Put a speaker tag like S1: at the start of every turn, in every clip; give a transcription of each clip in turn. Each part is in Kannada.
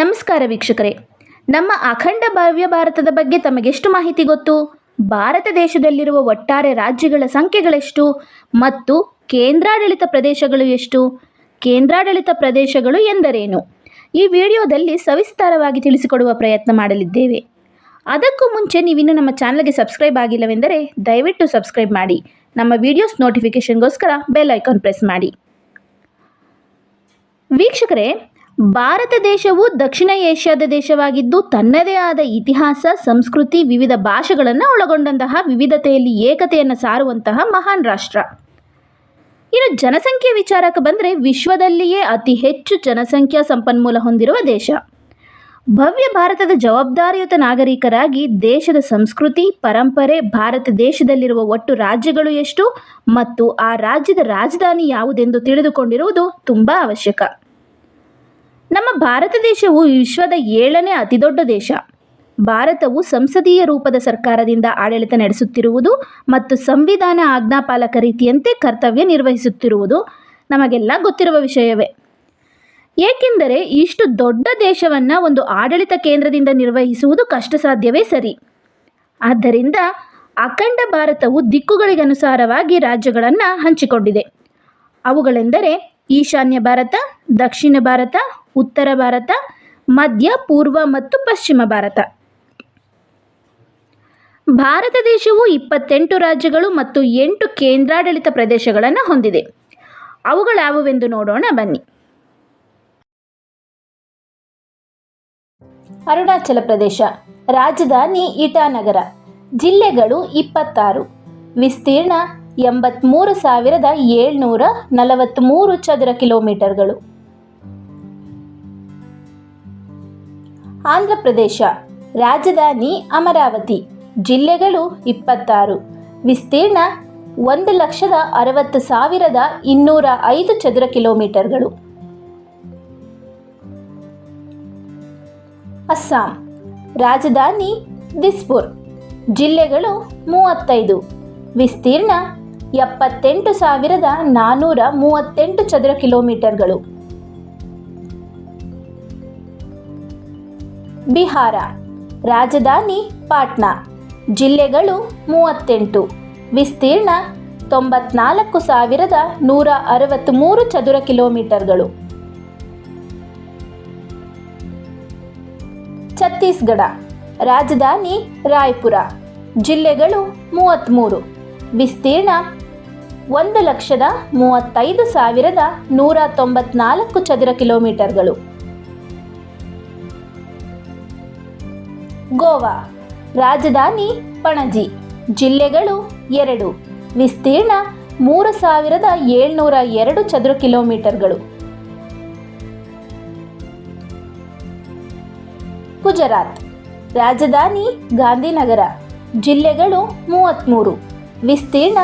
S1: ನಮಸ್ಕಾರ ವೀಕ್ಷಕರೇ. ನಮ್ಮ ಅಖಂಡ ಭವ್ಯ ಭಾರತದ ಬಗ್ಗೆ ತಮಗೆಷ್ಟು ಮಾಹಿತಿ ಗೊತ್ತು? ಭಾರತ ದೇಶದಲ್ಲಿರುವ ಒಟ್ಟಾರೆ ರಾಜ್ಯಗಳ ಸಂಖ್ಯೆಗಳೆಷ್ಟು? ಮತ್ತು ಕೇಂದ್ರಾಡಳಿತ ಪ್ರದೇಶಗಳು ಎಷ್ಟು? ಕೇಂದ್ರಾಡಳಿತ ಪ್ರದೇಶಗಳು ಎಂದರೇನು? ಈ ವಿಡಿಯೋದಲ್ಲಿ ಸವಿಸ್ತಾರವಾಗಿ ತಿಳಿಸಿಕೊಡುವ ಪ್ರಯತ್ನ ಮಾಡಲಿದ್ದೇವೆ. ಅದಕ್ಕೂ ಮುಂಚೆ ನೀವಿನ್ನೂ ನಮ್ಮ ಚಾನಲ್ಗೆ ಸಬ್ಸ್ಕ್ರೈಬ್ ಆಗಿಲ್ಲವೆಂದರೆ ದಯವಿಟ್ಟು ಸಬ್ಸ್ಕ್ರೈಬ್ ಮಾಡಿ. ನಮ್ಮ ವಿಡಿಯೋಸ್ ನೋಟಿಫಿಕೇಷನ್ಗೋಸ್ಕರ ಬೆಲ್ ಐಕಾನ್ ಪ್ರೆಸ್ ಮಾಡಿ. ವೀಕ್ಷಕರೇ ಭಾರತ ದೇಶವು ದಕ್ಷಿಣ ಏಷ್ಯಾದ ದೇಶವಾಗಿದ್ದು ತನ್ನದೇ ಆದ ಇತಿಹಾಸ, ಸಂಸ್ಕೃತಿ, ವಿವಿಧ ಭಾಷೆಗಳನ್ನು ಒಳಗೊಂಡಂತಹ ವಿವಿಧತೆಯಲ್ಲಿ ಏಕತೆಯನ್ನು ಸಾರುವಂತಹ ಮಹಾನ್ ರಾಷ್ಟ್ರ. ಇನ್ನು ಜನಸಂಖ್ಯೆ ವಿಚಾರಕ್ಕೆ ಬಂದರೆ ವಿಶ್ವದಲ್ಲಿಯೇ ಅತಿ ಹೆಚ್ಚು ಜನಸಂಖ್ಯಾ ಸಂಪನ್ಮೂಲ ಹೊಂದಿರುವ ದೇಶ. ಭವ್ಯ ಭಾರತದ ಜವಾಬ್ದಾರಿಯುತ ನಾಗರಿಕರಾಗಿ ದೇಶದ ಸಂಸ್ಕೃತಿ, ಪರಂಪರೆ, ಭಾರತ ದೇಶದಲ್ಲಿರುವ ಒಟ್ಟು ರಾಜ್ಯಗಳು ಎಷ್ಟು ಮತ್ತು ಆ ರಾಜ್ಯದ ರಾಜಧಾನಿ ಯಾವುದೆಂದು ತಿಳಿದುಕೊಂಡಿರುವುದು ತುಂಬ ಅವಶ್ಯಕ. ನಮ್ಮ ಭಾರತ ದೇಶವು ವಿಶ್ವದ ಏಳನೇ ಅತಿದೊಡ್ಡ ದೇಶ. ಭಾರತವು ಸಂಸದೀಯ ರೂಪದ ಸರ್ಕಾರದಿಂದ ಆಡಳಿತ ನಡೆಸುತ್ತಿರುವುದು ಮತ್ತು ಸಂವಿಧಾನ ಆಜ್ಞಾಪಾಲಕ ರೀತಿಯಂತೆ ಕರ್ತವ್ಯ ನಿರ್ವಹಿಸುತ್ತಿರುವುದು ನಮಗೆಲ್ಲ ಗೊತ್ತಿರುವ ವಿಷಯವೇ. ಏಕೆಂದರೆ ಇಷ್ಟು ದೊಡ್ಡ ದೇಶವನ್ನು ಒಂದು ಆಡಳಿತ ಕೇಂದ್ರದಿಂದ ನಿರ್ವಹಿಸುವುದು ಕಷ್ಟ ಸಾಧ್ಯವೇ ಸರಿ. ಆದ್ದರಿಂದ ಅಖಂಡ ಭಾರತವು ದಿಕ್ಕುಗಳಿಗನುಸಾರವಾಗಿ ರಾಜ್ಯಗಳನ್ನು ಹಂಚಿಕೊಂಡಿದೆ. ಅವುಗಳೆಂದರೆ ಈಶಾನ್ಯ ಭಾರತ ದಕ್ಷಿಣ ಭಾರತ, ಉತ್ತರ ಭಾರತ, ಮಧ್ಯ, ಪೂರ್ವ ಮತ್ತು ಪಶ್ಚಿಮ ಭಾರತ. ಭಾರತ ದೇಶವು ಇಪ್ಪತ್ತೆಂಟು ರಾಜ್ಯಗಳು ಮತ್ತು ಎಂಟು ಕೇಂದ್ರಾಡಳಿತ ಪ್ರದೇಶಗಳನ್ನು ಹೊಂದಿದೆ. ಅವುಗಳಾವುವೆಂದು ನೋಡೋಣ, ಬನ್ನಿ. ಅರುಣಾಚಲ ಪ್ರದೇಶ, ರಾಜಧಾನಿ ಇಟಾನಗರ, ಜಿಲ್ಲೆಗಳು ಇಪ್ಪತ್ತಾರು. ವಿಸ್ತೀರ್ಣ ಎಂಬತ್ತ್ಮೂರು ಸಾವಿರದ ಏಳ್ನೂರ ನಲವತ್ತ್ಮೂರು ಚದರ ಕಿಲೋಮೀಟರ್ಗಳು. ಆಂಧ್ರ ಪ್ರದೇಶ ರಾಜಧಾನಿ ಅಮರಾವತಿ ಜಿಲ್ಲೆಗಳು ಇಪ್ಪತ್ತಾರು. ವಿಸ್ತೀರ್ಣ ಒಂದು ಲಕ್ಷದ ಅರವತ್ತು ಸಾವಿರದ ಇನ್ನೂರ ಐದು ಚದರ ಕಿಲೋಮೀಟರ್ಗಳು. ಅಸ್ಸಾಂ, ರಾಜಧಾನಿ ದಿಸ್ಪುರ್, ಜಿಲ್ಲೆಗಳು ಮೂವತ್ತೈದು. ವಿಸ್ತೀರ್ಣ ಎಪ್ಪತ್ತೆಂಟು ಸಾವಿರದ ನಾನ್ನೂರ ಮೂವತ್ತೆಂಟು ಚದರ ಕಿಲೋಮೀಟರ್ಗಳು. ಬಿಹಾರ, ರಾಜಧಾನಿ ಪಾಟ್ನಾ, ಜಿಲ್ಲೆಗಳು ಮೂವತ್ತೆಂಟು. ವಿಸ್ತೀರ್ಣ ತೊಂಬತ್ನಾಲ್ಕು ಸಾವಿರದ ನೂರ ಅರವತ್ತ್ಮೂರು ಚದುರ ಕಿಲೋಮೀಟರ್ಗಳು. ಛತ್ತೀಸ್ಗಢ, ರಾಜಧಾನಿ ರಾಯ್ಪುರ, ಜಿಲ್ಲೆಗಳು ಮೂವತ್ತ್ಮೂರು ವಿಸ್ತೀರ್ಣ ಒಂದು ಲಕ್ಷದ ಮೂವತ್ತೈದು ಸಾವಿರದ ನೂರ ತೊಂಬತ್ನಾಲ್ಕು ಚದುರ ಕಿಲೋಮೀಟರ್ಗಳು. ಗೋವಾ, ರಾಜಧಾನಿ ಪಣಜಿ, ಜಿಲ್ಲೆಗಳು ಎರಡು. ವಿಸ್ತೀರ್ಣ ಮೂರು ಸಾವಿರದ ಏಳ್ನೂರ ಎರಡು ಚದುರ ಕಿಲೋಮೀಟರ್ಗಳು. ಗುಜರಾತ್, ರಾಜಧಾನಿ ಗಾಂಧಿನಗರ, ಜಿಲ್ಲೆಗಳು ಮೂವತ್ತ್ಮೂರು. ವಿಸ್ತೀರ್ಣ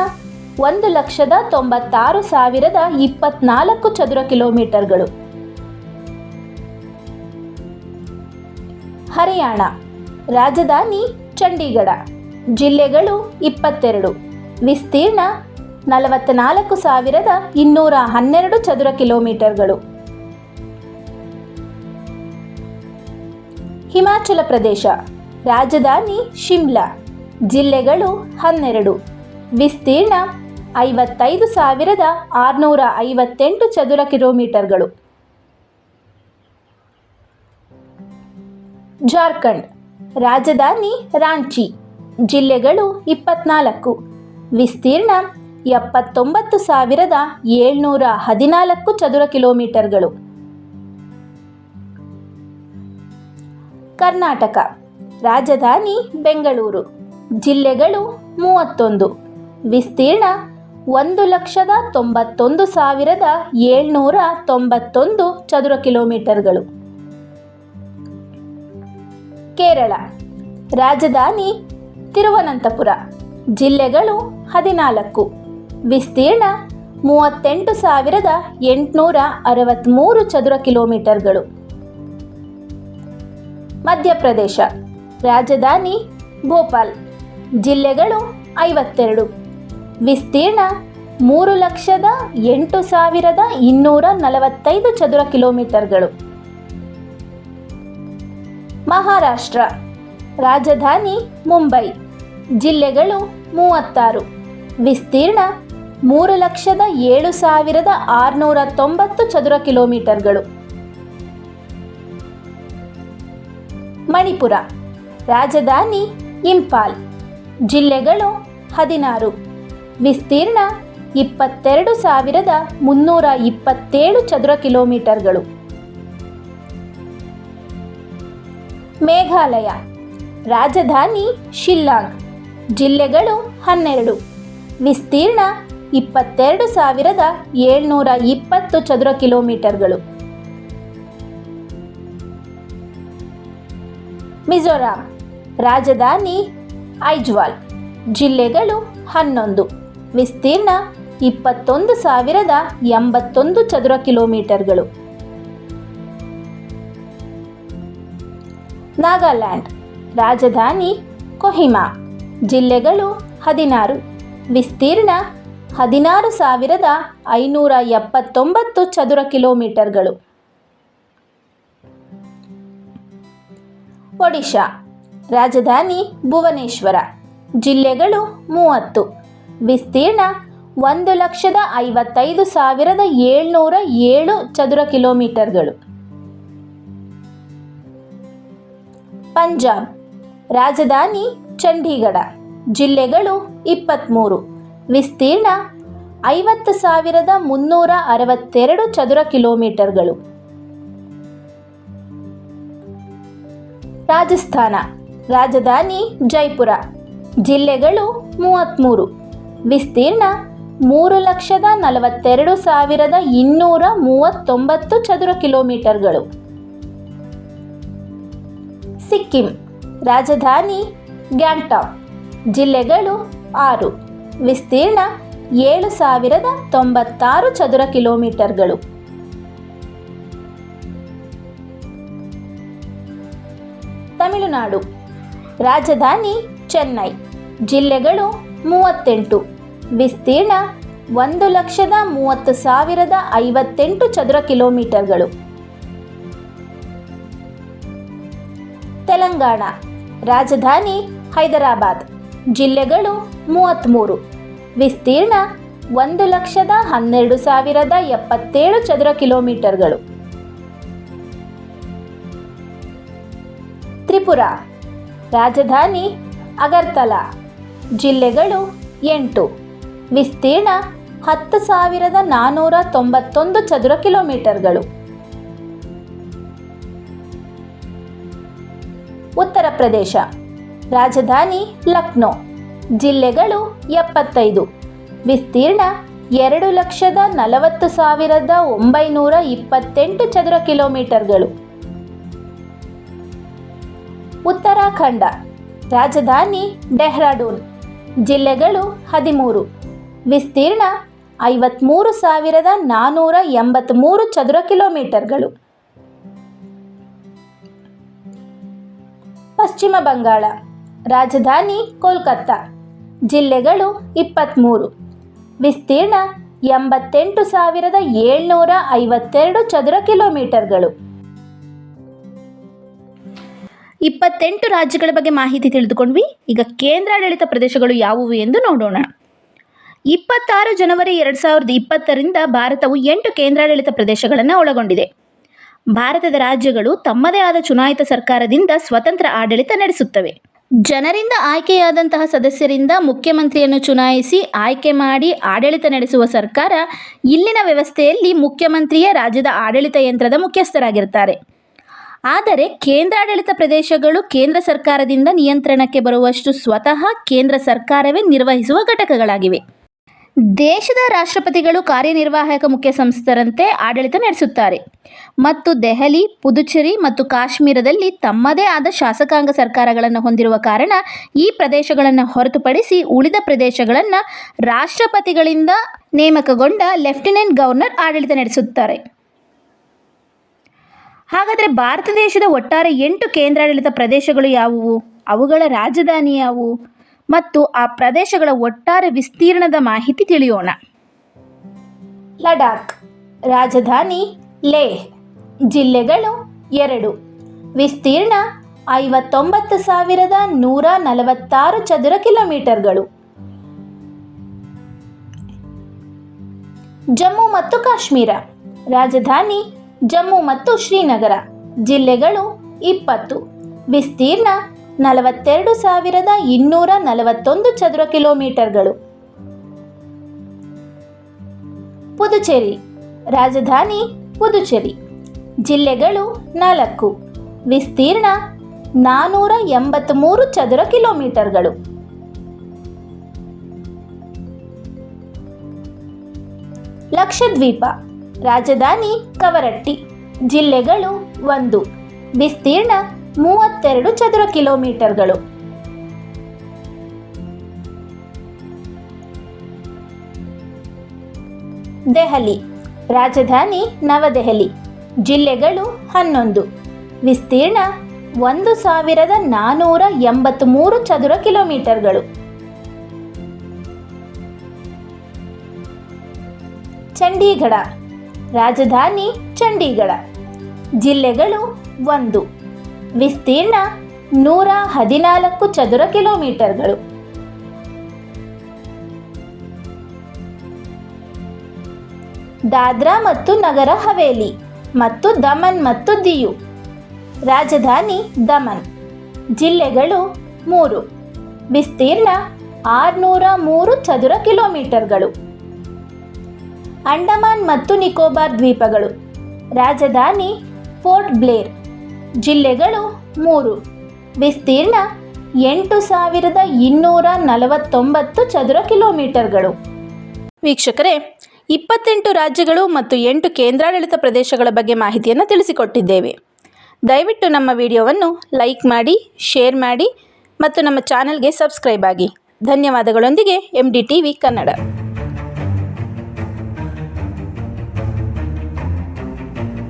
S1: ಒಂದು ಲಕ್ಷದ ತೊಂಬತ್ತಾರು ಸಾವಿರದ ಇಪ್ಪತ್ನಾಲ್ಕು ಚದುರ ಕಿಲೋಮೀಟರ್ಗಳು. ಹರಿಯಾಣ ರಾಜಧಾನಿ ಚಂಡೀಗಢ. ಜಿಲ್ಲೆಗಳು ಇಪ್ಪತ್ತೆರಡು. ವಿಸ್ತೀರ್ಣ ನಲವತ್ತ್ನಾಲ್ಕು ಸಾವಿರದ ಇನ್ನೂರ ಹನ್ನೆರಡು ಚದುರ ಕಿಲೋಮೀಟರ್ಗಳು. ಹಿಮಾಚಲ ಪ್ರದೇಶ. ರಾಜಧಾನಿ ಶಿಮ್ಲಾ. ಜಿಲ್ಲೆಗಳು ಹನ್ನೆರಡು. ವಿಸ್ತೀರ್ಣ ಐವತ್ತೈದು ಸಾವಿರದ ಆರುನೂರ ಐವತ್ತೆಂಟು ಚದುರ ಕಿಲೋಮೀಟರ್ಗಳು. ಜಾರ್ಖಂಡ್. ರಾಜಧಾನಿ ರಾಂಚಿ, ಜಿಲ್ಲೆಗಳು ಇಪ್ಪತ್ನಾಲ್ಕು. ವಿಸ್ತೀರ್ಣ ಎಪ್ಪತ್ತೊಂಬತ್ತು ಸಾವಿರದ ಏಳ್ನೂರ ಹದಿನಾಲ್ಕು ಚದುರ ಕಿಲೋಮೀಟರ್ಗಳು. ಕರ್ನಾಟಕ, ರಾಜಧಾನಿ ಬೆಂಗಳೂರು, ಜಿಲ್ಲೆಗಳು ಮೂವತ್ತೊಂದು. ವಿಸ್ತೀರ್ಣ ಒಂದು ಲಕ್ಷದ ತೊಂಬತ್ತೊಂದು ಸಾವಿರದ ಏಳ್ನೂರ ತೊಂಬತ್ತೊಂದು ಚದುರ ಕಿಲೋಮೀಟರ್ಗಳು. ಕೇರಳ ರಾಜಧಾನಿ ತಿರುವನಂತಪುರ, ಜಿಲ್ಲೆಗಳು ಹದಿನಾಲ್ಕು. ವಿಸ್ತೀರ್ಣ ಮೂವತ್ತೆಂಟು ಸಾವಿರದ ಎಂಟುನೂರ ಅರವತ್ತ್ಮೂರು ಚದುರ ಕಿಲೋಮೀಟರ್ಗಳು. ಮಧ್ಯಪ್ರದೇಶ ರಾಜಧಾನಿ ಭೋಪಾಲ್, ಜಿಲ್ಲೆಗಳು ಐವತ್ತೆರಡು. ವಿಸ್ತೀರ್ಣ ಮೂರು ಲಕ್ಷದ ಎಂಟು ಸಾವಿರದ ಇನ್ನೂರ ನಲವತ್ತೈದು ಚದುರ ಕಿಲೋಮೀಟರ್ಗಳು. ಮಹಾರಾಷ್ಟ್ರ. ರಾಜಧಾನಿ ಮುಂಬೈ. ಜಿಲ್ಲೆಗಳು ಮೂವತ್ತಾರು. ವಿಸ್ತೀರ್ಣ ಮೂರು ಲಕ್ಷದ ಏಳು ಸಾವಿರದ ಆರುನೂರ ತೊಂಬತ್ತು ಚದುರ ಕಿಲೋಮೀಟರ್ಗಳು. ಮಣಿಪುರ. ರಾಜಧಾನಿ ಇಂಫಾಲ್. ಜಿಲ್ಲೆಗಳು ಹದಿನಾರು. ವಿಸ್ತೀರ್ಣ ಇಪ್ಪತ್ತೆರಡು ಸಾವಿರದ ಮುನ್ನೂರ ಇಪ್ಪತ್ತೇಳು ಚದುರ ಕಿಲೋಮೀಟರ್ಗಳು. ಮೇಘಾಲಯ, ರಾಜಧಾನಿ ಶಿಲ್ಲಾಂಗ್, ಜಿಲ್ಲೆಗಳು ಹನ್ನೆರಡು. ವಿಸ್ತೀರ್ಣ ಇಪ್ಪತ್ತೆರಡು ಸಾವಿರದ ಏಳ್ನೂರ ಇಪ್ಪತ್ತು ಚದುರ ಕಿಲೋಮೀಟರ್ಗಳು. ಮಿಜೋರಾಂ, ರಾಜಧಾನಿ ಐಜ್ವಾಲ್, ಜಿಲ್ಲೆಗಳು ಹನ್ನೊಂದು. ವಿಸ್ತೀರ್ಣ ಇಪ್ಪತ್ತೊಂದು ಸಾವಿರದ ಎಂಬತ್ತೊಂದು ಚದುರ ಕಿಲೋಮೀಟರ್ಗಳು. ನಾಗಾಲ್ಯಾಂಡ್, ರಾಜಧಾನಿ ಕೊಹಿಮಾ, ಜಿಲ್ಲೆಗಳು ಹದಿನಾರು. ವಿಸ್ತೀರ್ಣ ಹದಿನಾರು ಸಾವಿರದ ಐನೂರ ಎಪ್ಪತ್ತೊಂಬತ್ತು ಚದುರ ಕಿಲೋಮೀಟರ್ಗಳು. ಒಡಿಶಾ, ರಾಜಧಾನಿ ಭುವನೇಶ್ವರ, ಜಿಲ್ಲೆಗಳು ಮೂವತ್ತು. ವಿಸ್ತೀರ್ಣ ಒಂದು ಲಕ್ಷದ ಐವತ್ತೈದು ಸಾವಿರದ ಏಳ್ನೂರ ಏಳು ಚದುರ ಕಿಲೋಮೀಟರ್ಗಳು. ಪಂಜಾಬ್. ರಾಜಧಾನಿ ಚಂಡೀಗಢ. ಜಿಲ್ಲೆಗಳು ಇಪ್ಪತ್ತ್ಮೂರು ವಿಸ್ತೀರ್ಣ ಐವತ್ತು ಸಾವಿರದ ಮುನ್ನೂರ ಅರವತ್ತೆರಡು ಚದುರ ಕಿಲೋಮೀಟರ್ಗಳು. ರಾಜಸ್ಥಾನ. ರಾಜಧಾನಿ ಜೈಪುರ. ಜಿಲ್ಲೆಗಳು ಮೂವತ್ತ್ಮೂರು ವಿಸ್ತೀರ್ಣ ಮೂರು ಲಕ್ಷದ ನಲವತ್ತೆರಡು ಸಾವಿರದ ಇನ್ನೂರ ಮೂವತ್ತೊಂಬತ್ತು ಚದುರ ಕಿಲೋಮೀಟರ್ಗಳು. ಸಿಕ್ಕಿಂ. ರಾಜಧಾನಿ ಗ್ಯಾಂಗ್ಟಾಕ್. ಜಿಲ್ಲೆಗಳು ಆರು. ವಿಸ್ತೀರ್ಣ ಏಳು ಸಾವಿರದ ತೊಂಬತ್ತಾರು ಚದುರ ಕಿಲೋಮೀಟರ್ಗಳು. ತಮಿಳುನಾಡು. ರಾಜಧಾನಿ ಚೆನ್ನೈ. ಜಿಲ್ಲೆಗಳು ಮೂವತ್ತೆಂಟು. ವಿಸ್ತೀರ್ಣ ಒಂದು ಲಕ್ಷದ ಮೂವತ್ತು ಸಾವಿರದ ಐವತ್ತೆಂಟು ಚದುರ ಕಿಲೋಮೀಟರ್ಗಳು. ತೆಲಂಗಾಣ. ರಾಜಧಾನಿ ಹೈದರಾಬಾದ್. ಜಿಲ್ಲೆಗಳು ಮೂವತ್ತ್ಮೂರು ವಿಸ್ತೀರ್ಣ ಒಂದು ಲಕ್ಷದ ಹನ್ನೆರಡು ಸಾವಿರದ ಎಪ್ಪತ್ತೇಳು ಚದರ ಕಿಲೋಮೀಟರ್ಗಳು. ತ್ರಿಪುರ. ರಾಜಧಾನಿ ಅಗರ್ತಲಾ. ಜಿಲ್ಲೆಗಳು ಎಂಟು. ವಿಸ್ತೀರ್ಣ ಹತ್ತು ಸಾವಿರದ ನಾನ್ನೂರ ತೊಂಬತ್ತೊಂದು ಚದರ ಕಿಲೋಮೀಟರ್ಗಳು. ಉತ್ತರ ಪ್ರದೇಶ. ರಾಜಧಾನಿ ಲಕ್ನೋ. ಜಿಲ್ಲೆಗಳು ಎಪ್ಪತ್ತೈದು. ವಿಸ್ತೀರ್ಣ ಎರಡು ಲಕ್ಷದ ನಲವತ್ತು ಸಾವಿರದ ಒಂಬೈನೂರ ಇಪ್ಪತ್ತೆಂಟು ಚದರ ಕಿಲೋಮೀಟರ್ಗಳು. ಉತ್ತರಾಖಂಡ. ರಾಜಧಾನಿ ಡೆಹ್ರಾಡೂನ್. ಜಿಲ್ಲೆಗಳು ಹದಿಮೂರು. ವಿಸ್ತೀರ್ಣ ಐವತ್ತ್ಮೂರು ಸಾವಿರದ ನಾನ್ನೂರ ಎಂಬತ್ತ್ಮೂರು ಚದರ ಕಿಲೋಮೀಟರ್ಗಳು. ಪಶ್ಚಿಮ ಬಂಗಾಳ, ರಾಜಧಾನಿ ಕೋಲ್ಕತ್ತಾ, ಜಿಲ್ಲೆಗಳು ಇಪ್ಪತ್ತ್ಮೂರು ವಿಸ್ತೀರ್ಣ ಎಂಬತ್ತೆಂಟು ಸಾವಿರದ ಏಳ್ನೂರ ಐವತ್ತೆರಡು ಚದರ ಕಿಲೋಮೀಟರ್ಗಳು. ಇಪ್ಪತ್ತೆಂಟು ರಾಜ್ಯಗಳ ಬಗ್ಗೆ ಮಾಹಿತಿ ತಿಳಿದುಕೊಂಡ್ವಿ. ಈಗ ಕೇಂದ್ರಾಡಳಿತ ಪ್ರದೇಶಗಳು ಯಾವುವು ಎಂದು ನೋಡೋಣ. ಇಪ್ಪತ್ತಾರು ಜನವರಿ ಎರಡು ಸಾವಿರದ ಇಪ್ಪತ್ತರಿಂದ ಭಾರತವು ಎಂಟು ಕೇಂದ್ರಾಡಳಿತ ಪ್ರದೇಶಗಳನ್ನು ಒಳಗೊಂಡಿದೆ. ಭಾರತದ ರಾಜ್ಯಗಳು ತಮ್ಮದೇ ಆದ ಚುನಾಯಿತ ಸರ್ಕಾರದಿಂದ ಸ್ವತಂತ್ರ ಆಡಳಿತ ನಡೆಸುತ್ತವೆ. ಜನರಿಂದ ಆಯ್ಕೆಯಾದಂತಹ ಸದಸ್ಯರಿಂದ ಮುಖ್ಯಮಂತ್ರಿಯನ್ನು ಚುನಾಯಿಸಿ ಆಯ್ಕೆ ಮಾಡಿ ಆಡಳಿತ ನಡೆಸುವ ಸರ್ಕಾರ ಇಲ್ಲಿನ ವ್ಯವಸ್ಥೆಯಲ್ಲಿ ಮುಖ್ಯಮಂತ್ರಿಯೇ ರಾಜ್ಯದ ಆಡಳಿತ ಯಂತ್ರದ ಮುಖ್ಯಸ್ಥರಾಗಿರ್ತಾರೆ. ಆದರೆ ಕೇಂದ್ರಾಡಳಿತ ಪ್ರದೇಶಗಳು ಕೇಂದ್ರ ಸರ್ಕಾರದಿಂದ ನಿಯಂತ್ರಣಕ್ಕೆ ಬರುವಷ್ಟು ಸ್ವತಃ ಕೇಂದ್ರ ಸರ್ಕಾರವೇ ನಿರ್ವಹಿಸುವ ಘಟಕಗಳಾಗಿವೆ. ದೇಶದ ರಾಷ್ಟ್ರಪತಿಗಳು ಕಾರ್ಯನಿರ್ವಾಹಕ ಮುಖ್ಯ ಸಂಸ್ಥರಂತೆ ಆಡಳಿತ ನಡೆಸುತ್ತಾರೆ. ಮತ್ತು ದೆಹಲಿ, ಪುದುಚೇರಿ ಮತ್ತು ಕಾಶ್ಮೀರದಲ್ಲಿ ತಮ್ಮದೇ ಆದ ಶಾಸಕಾಂಗ ಸರ್ಕಾರಗಳನ್ನು ಹೊಂದಿರುವ ಕಾರಣ ಈ ಪ್ರದೇಶಗಳನ್ನು ಹೊರತುಪಡಿಸಿ ಉಳಿದ ಪ್ರದೇಶಗಳನ್ನು ರಾಷ್ಟ್ರಪತಿಗಳಿಂದ ನೇಮಕಗೊಂಡ ಲೆಫ್ಟಿನೆಂಟ್ ಗವರ್ನರ್ ಆಡಳಿತ ನಡೆಸುತ್ತಾರೆ. ಹಾಗಾದರೆ ಭಾರತ ದೇಶದ ಒಟ್ಟಾರೆ ಎಂಟು ಕೇಂದ್ರಾಡಳಿತ ಪ್ರದೇಶಗಳು ಯಾವುವು? ಅವುಗಳ ರಾಜಧಾನಿ ಯಾವುವು? ಮತ್ತು ಆ ಪ್ರದೇಶಗಳ ಒಟ್ಟಾರೆ ವಿಸ್ತೀರ್ಣದ ಮಾಹಿತಿ ತಿಳಿಯೋಣ. ಲಡಾಖ್, ರಾಜಧಾನಿ ಲೇಹ್ ಜಿಲ್ಲೆಗಳು ಎರಡು. ವಿಸ್ತೀರ್ಣ ಐವತ್ತೊಂಬತ್ತು ಸಾವಿರದ ನೂರ ನಲವತ್ತಾರು ಚದುರ ಕಿಲೋಮೀಟರ್ಗಳು. ಜಮ್ಮು ಮತ್ತು ಕಾಶ್ಮೀರ, ರಾಜಧಾನಿ ಜಮ್ಮು ಮತ್ತು ಶ್ರೀನಗರ, ಜಿಲ್ಲೆಗಳು ಇಪ್ಪತ್ತು. ವಿಸ್ತೀರ್ಣ ನಲವತ್ತೆರಡು ಸಾವಿರದ ಇನ್ನೂರ ನಲವತ್ತೊಂದು ಚದುರ ಕಿಲೋಮೀಟರ್ಗಳು. ಪುದುಚೇರಿ, ರಾಜಧಾನಿ ಪುದುಚೇರಿ, ಜಿಲ್ಲೆಗಳು ನಾಲ್ಕು. ವಿಸ್ತೀರ್ಣ ನಾನ್ನೂರ ಎಂಬತ್ತ್ಮೂರು ಚದುರ ಕಿಲೋಮೀಟರ್ಗಳು. ಲಕ್ಷದ್ವೀಪ, ರಾಜಧಾನಿ ಕವರಟ್ಟಿ, ಜಿಲ್ಲೆಗಳು ಒಂದು. ವಿಸ್ತೀರ್ಣ ಮೂವತ್ತೆರಡು ಚದುರ ಕಿಲೋಮೀಟರ್ಗಳು. ದೆಹಲಿ. ರಾಜಧಾನಿ ನವದೆಹಲಿ. ಜಿಲ್ಲೆಗಳು ಹನ್ನೊಂದು. ವಿಸ್ತೀರ್ಣ ಒಂದು ಸಾವಿರದ ನಾನ್ನೂರ ಎಂಬತ್ತ್ಮೂರು ಚದುರ ಕಿಲೋಮೀಟರ್ಗಳು. ಚಂಡೀಗಢ. ರಾಜಧಾನಿ ಚಂಡೀಗಢ. ಜಿಲ್ಲೆಗಳು ಒಂದು. ವಿಸ್ತೀರ್ಣ ನೂರ ಹದಿನಾಲ್ಕು ಚದುರ ಕಿಲೋಮೀಟರ್ಗಳು. ದಾದ್ರಾ ಮತ್ತು ನಗರ ಹವೇಲಿ ಮತ್ತು ದಮನ್ ಮತ್ತು ದಿಯು. ರಾಜಧಾನಿ ದಮನ್. ಜಿಲ್ಲೆಗಳು ಮೂರು. ವಿಸ್ತೀರ್ಣ ಆರುನೂರ ಮೂರು ಚದುರ ಕಿಲೋಮೀಟರ್ಗಳು. ಅಂಡಮಾನ್ ಮತ್ತು ನಿಕೋಬಾರ್ ದ್ವೀಪಗಳು. ರಾಜಧಾನಿ ಫೋರ್ಟ್ ಬ್ಲೇರ್. ಜಿಲ್ಲೆಗಳು ಮೂರು. ವಿಸ್ತೀರ್ಣ ಎಂಟು ಸಾವಿರದ ಇನ್ನೂರ ನಲವತ್ತೊಂಬತ್ತು ಚದುರ ಕಿಲೋಮೀಟರ್ಗಳು. ವೀಕ್ಷಕರೇ, ಇಪ್ಪತ್ತೆಂಟು ರಾಜ್ಯಗಳು ಮತ್ತು ಎಂಟು ಕೇಂದ್ರಾಡಳಿತ ಪ್ರದೇಶಗಳ ಬಗ್ಗೆ ಮಾಹಿತಿಯನ್ನು ತಿಳಿಸಿಕೊಟ್ಟಿದ್ದೇವೆ. ದಯವಿಟ್ಟು ನಮ್ಮ ವಿಡಿಯೋವನ್ನು ಲೈಕ್ ಮಾಡಿ, ಶೇರ್ ಮಾಡಿ ಮತ್ತು ನಮ್ಮ ಚಾನಲ್ಗೆ ಸಬ್ಸ್ಕ್ರೈಬ್ ಆಗಿ. ಧನ್ಯವಾದಗಳೊಂದಿಗೆ M D T V Kannada.